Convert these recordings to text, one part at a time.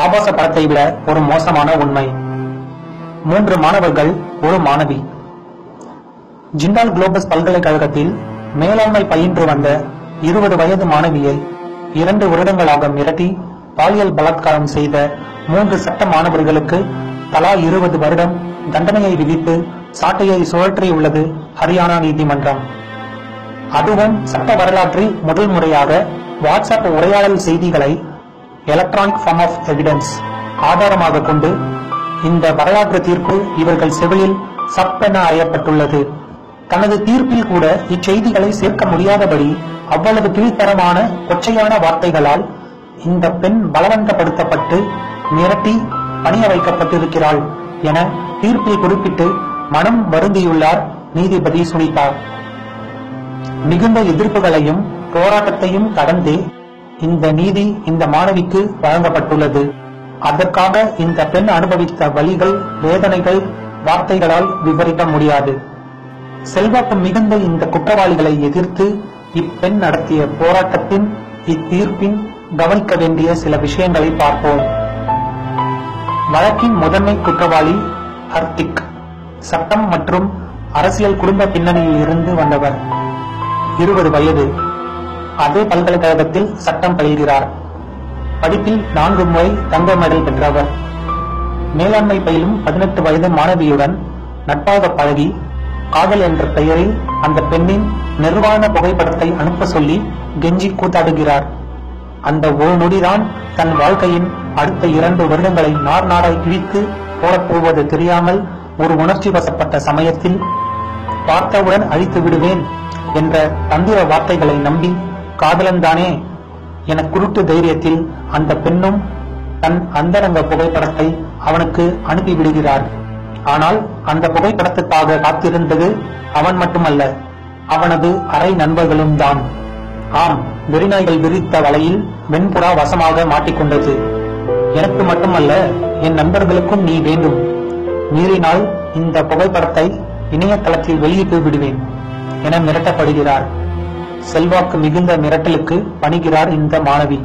ஆபாச படத்தை விட ஒரு மோசமான உண்மை. மூன்று மாணவர்கள் ஒரு மாணவி. ஜிண்டால் குளோபஸ் பல்கலைக்கழகத்தில் மேலாண்மை பயின்று வந்த இருபது வயது மாணவியை இரண்டு வருடங்களாக மிரட்டி பாலியல் பலாத்காரம் செய்த மூன்று சட்ட மாணவர்களுக்கு தலா இருபது வருடம் தண்டனையை விதித்து சாட்டையை சுழற்றியுள்ளது ஹரியானா நீதிமன்றம். அதுவும் சட்ட வரலாற்றில் முதல் முறையாக வாட்ஸ்அப் உரையாடல் செய்திகளை எலக்ட்ரானிக் ஃபார்ம் ஆஃப் எவிடன்ஸ் ஆதாரமாக கொண்டு இந்த வரலாற்று தீர்ப்பு இவர்கள் செவிலில் சப்பென அறையப்பட்டுள்ளது. தனது தீர்ப்பில் கூட இச்செய்திகளை சேர்க்க முடியாதபடி அவ்வளவு கீழ்த்தரமான கொச்சையான வார்த்தைகளால் இந்த பெண் பலவந்தப்படுத்தப்பட்டு மிரட்டி பணிய வைக்கப்பட்டிருக்கிறாள் என தீர்ப்பில் குறிப்பிட்டு மனம் வருந்தியுள்ளார் நீதிபதி சுனிதா. மிகுந்த எதிர்ப்புகளையும் போராட்டத்தையும் கடந்தே இந்த நீதி இந்த மாணவிக்கு வழங்கப்பட்டுள்ளது. அதற்காக இந்த பெண் அனுபவித்த வழிகள் வேதனைகள் வார்த்தைகளால் விவரிக்க முடியாது. செல்வாக்கு மிகுந்த இந்த குற்றவாளிகளை எதிர்த்து இப்பெண் நடத்திய போராட்டத்தின் இத்தீர்ப்பின் கவனிக்க வேண்டிய சில விஷயங்களை பார்ப்போம். வழக்கின் முதன்மை குற்றவாளி ஹர்திக் சட்டம் மற்றும் அரசியல் குடும்ப பின்னணியில் இருந்து வந்தவர். இருபது வயது. அதே பல்கலைக்கழகத்தில் சட்டம் பயில்கிறார். படிப்பில் நான்கு முறை தங்க மெடல் பெற்றவர். மேலாண்மை பயிலும் பதினெட்டு வயது மாணவியுடன் நட்பாக பழகி காதல் என்ற பெயரில் அந்த பெண்ணின் நிர்வாண புகைப்படத்தை அனுப்ப சொல்லி கெஞ்சி கூத்தாடுகிறார். அந்த ஒரு நொடிதான் தன் வாழ்க்கையின் அடுத்த இரண்டு வருடங்களை நார் நாடாய் கிழித்து போடப்போவது தெரியாமல் ஒரு உணர்ச்சி வசப்பட்ட சமயத்தில் பார்த்தவுடன் அழித்து விடுவேன் என்ற தந்திர வார்த்தைகளை நம்பி காதலன்தானே? என குருட்டு தைரியத்தில் அந்த பெண்ணும் தன் அந்தரங்க புகைப்படத்தை அவனுக்கு அனுப்பி விடுகிறார். ஆனால் அந்த புகைப்படத்துக்காக காத்திருந்தது அவன் மட்டுமல்ல அவனது அரை நண்பர்களும் தான். ஆம் வெறிநாய்கள் விரித்த வலையில் வெண்புறா வசமாக மாட்டிக்கொண்டது. எனக்கு மட்டுமல்ல என் நண்பர்களுக்கும் நீ வேண்டும். மீறினால் இந்த புகைப்படத்தை இணையதளத்தில் வெளியிட்டு விடுவேன் என மிரட்டப்படுகிறார். செல்வாக்கு மிகுந்த மிரட்டலுக்கு பணிகிறார் இந்த மாணவி.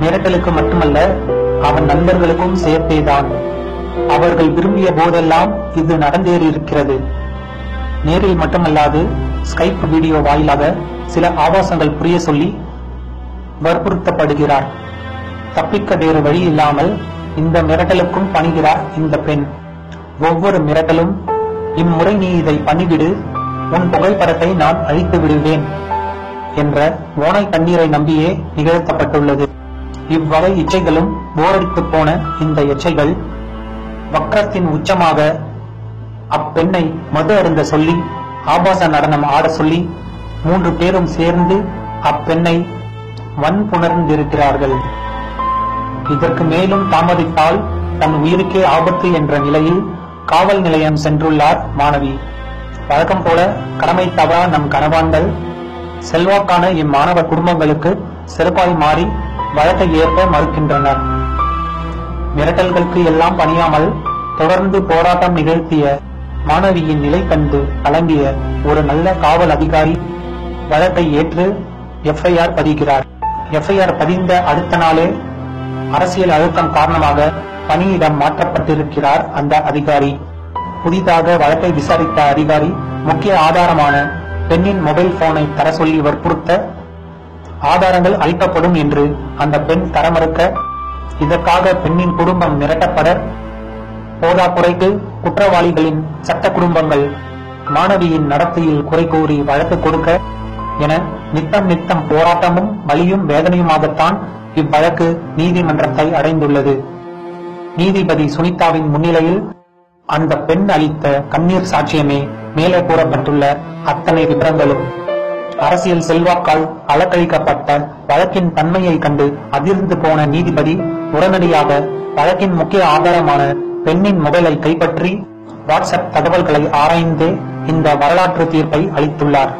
மிரட்டலுக்கு மட்டுமல்ல அவன் நண்பர்களுக்கும் சேர்த்தேதான். அவர்கள் விரும்பிய போதெல்லாம் இது நடந்தேறியிருக்கிறது. நேரில் மட்டுமல்லாது ஸ்கைப் வீடியோ வாயிலாக சில ஆபாசங்கள் புரிய சொல்லி வற்புறுத்தப்படுகிறார். தப்பிக்க வேறு வழி இல்லாமல் இந்த மிரட்டலுக்கும் பணிகிறார் இந்த பெண். ஒவ்வொரு மிரட்டலும் இம்முறை நீ இதை பண்ணிவிடு உன் புகைப்படத்தை நான் அழித்து விடுவேன். என்ற ஓனை கண்ணீரை நம்பியே நிகழ்த்தப்பட்டுள்ளது. இவ்வகை இச்சைகளும் போரடித்து போன இந்த இச்சைகள் வக்கரத்தின் உச்சமாக அப்பெண்ணை மது அருந்த சொல்லி ஆபாச நடனம் ஆட சொல்லி மூன்று பேரும் சேர்ந்து அப்பெண்ணை வன்புணர்ந்திருக்கிறார்கள். இதற்கு மேலும் தாமதித்தால் தன் உயிருக்கே ஆபத்து என்ற நிலையில் காவல் நிலையம் சென்றுள்ளார் மாணவி. வழக்கம் போல கடமை தவறா நம் கணவான்கள் செல்வாக்கான இம்மாணவ குடும்பங்களுக்கு சிறப்பாய் மாறி வழக்கை ஏற்ப மறுக்கின்றனர். மிரட்டல்களுக்கு எல்லாம் பணியாமல் தொடர்ந்து போராட்டம் நிகழ்த்திய மாணவியின் நிலை கண்டு கலங்கிய ஒரு நல்ல காவல் அதிகாரி வழக்கை ஏற்று எஃப்ஐஆர் பதிகிறார். எஃப்ஐஆர் பதிந்த அடுத்த நாளே அரசியல் அழுத்தம் காரணமாக பணியிடம் மாற்றப்பட்டிருக்கிறார் அந்த அதிகாரி. புதிதாக வழக்கை விசாரித்த அதிகாரி முக்கிய ஆதாரமான பெண்ணின் மொபைல் போனை தர சொல்லி வற்புறுத்த ஆதாரங்கள் அளிக்கப்படும் என்று அந்த பெண் தர மறுக்க இதற்காக பெண்ணின் குடும்பம் மிரட்டப்பட போதாக்குறைக்கு குற்றவாளிகளின் சட்ட குடும்பங்கள் மாணவியின் நடத்தையில் குறை கூறி வழக்கு கொடுக்க என நித்தம் நித்தம் போராட்டமும் வலியும் வேதனையுமாகத்தான் இவ்வழக்கு நீதிமன்றத்தை அடைந்துள்ளது. நீதிபதி சுனிதாவின் முன்னிலையில் அந்த பெண் அளித்த கண்ணீர் சாட்சியமே மேலே கூறப்பட்டுள்ள அத்தனை விபரங்களும் அரசியல் செல்வாக்கால் அலக்கழிக்கப்பட்ட வழக்கின் தன்மையை கண்டு அதிர்ந்து போன நீதிபதி உடனடியாக வழக்கின் முக்கிய ஆதாரமான பெண்ணின் மொபைலை கைப்பற்றி வாட்ஸ்அப் தகவல்களை ஆராய்ந்தே இந்த வரலாற்று தீர்ப்பை அளித்துள்ளார்.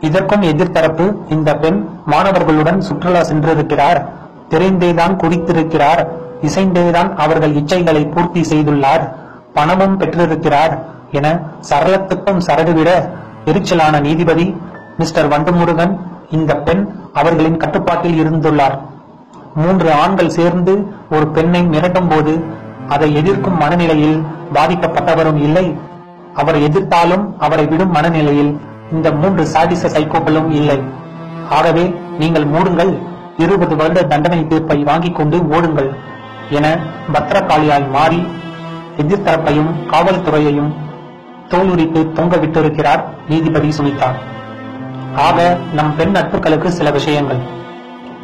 இதற்கும் எதிர்த்தரப்பு இந்த பெண் மாணவர்களுடன் சுற்றுலா சென்றிருக்கிறார். தெரிந்தேதான் குடித்திருக்கிறார். இசைந்தேதான் அவர்கள் இச்சைகளை பூர்த்தி செய்துள்ளார். பணமும் பெற்றிருக்கிறார். என சரளத்துக்கும் சரடுவிட எரிச்சலான நீதிபதி மிஸ்டர் வண்டுமுருகன் இந்த பெண் அவர்களின் கட்டுப்பாட்டில் இருந்துள்ளார். மூன்று ஆண்கள் சேர்ந்து ஒரு பெண்ணை மிரட்டும் போது அதை எதிர்க்கும் மனநிலையில் பாதிக்கப்பட்டவரும் இல்லை. அவர் எதிர்த்தாலும் அவரை விடும் மனநிலையில் இந்த மூன்று சாடிச சைக்கோக்களும் இல்லை. ஆகவே நீங்கள் மூடுங்கள். இருபது வருட தண்டனை தீர்ப்பை வாங்கிக் கொண்டு ஓடுங்கள் என பத்திரகாளியாய் மாறி எதிர்த்தரப்பையும் காவல்துறையையும் தோலுரித்து தொங்க விட்டிருக்கிறார் நீதிபதி சுனிதா. ஆக நம் பெண் நட்புகளுக்கு சில விஷயங்கள்.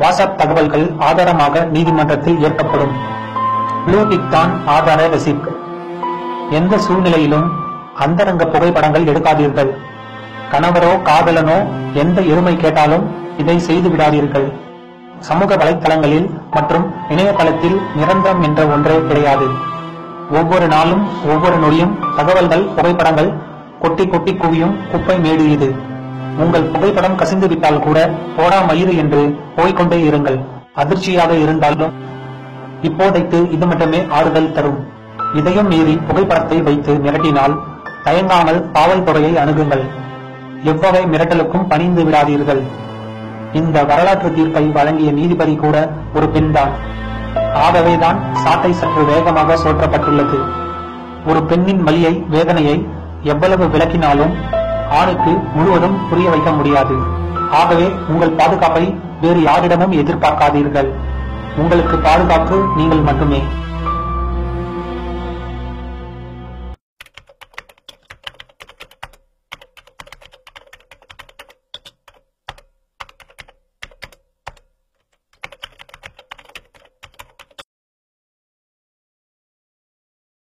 வாட்ஸ்அப் தகவல்கள் ஆதாரமாக நீதிமன்றத்தில் ஏற்கப்படும் ப்ளூடிக் தான் ஆதார ரெசிப்ட் எந்த சூழ்நிலையிலும் அந்தரங்க புகைப்படங்கள் எடுக்காதீர்கள். கணவரோ காதலனோ எந்த எருமை கேட்டாலும் இதை செய்து விடாதீர்கள். சமூக வலைத்தளங்களில் மற்றும் இணையதளத்தில் நிரந்தரம் என்ற ஒன்றே கிடையாது. ஒவ்வொரு நாளும் ஒவ்வொரு நொடியும் தகவல்கள் புகைப்படங்கள் கொட்டி கொட்டி குவியும் குப்பை மேடு இது. உங்கள் புகைப்படம் கசிந்து விட்டால் கூட போடா மயிறு என்று போய்க்கொண்டே இருங்கள். அதிர்ச்சியாக இருந்தாலும் இப்போதைக்கு இது மட்டுமே ஆறுதல் தரும். இதையும் மீறி புகைப்படத்தை வைத்து மிரட்டினால் தயங்காமல் காவல்துறையை அணுகுங்கள். எவ்வகை மிரட்டலுக்கும் பணிந்து விடாதீர்கள். இந்த வரலாற்று தீர்ப்பை வழங்கிய நீதிபதி கூட ஒரு பெண்தான். ஆகவேதான் சாட்டை சற்று வேகமாக சோற்றப்பட்டுள்ளது ஒரு பெண்ணின் வலியை வேதனையை எவ்வளவு விளக்கினாலும் ஆணுக்கு முழுவதும் புரிய வைக்க முடியாது. ஆகவே உங்கள் பாதுகாப்பை வேறு யாரிடமும் எதிர்பார்க்காதீர்கள். உங்களுக்கு பாதுகாப்பு நீங்கள் மட்டுமே.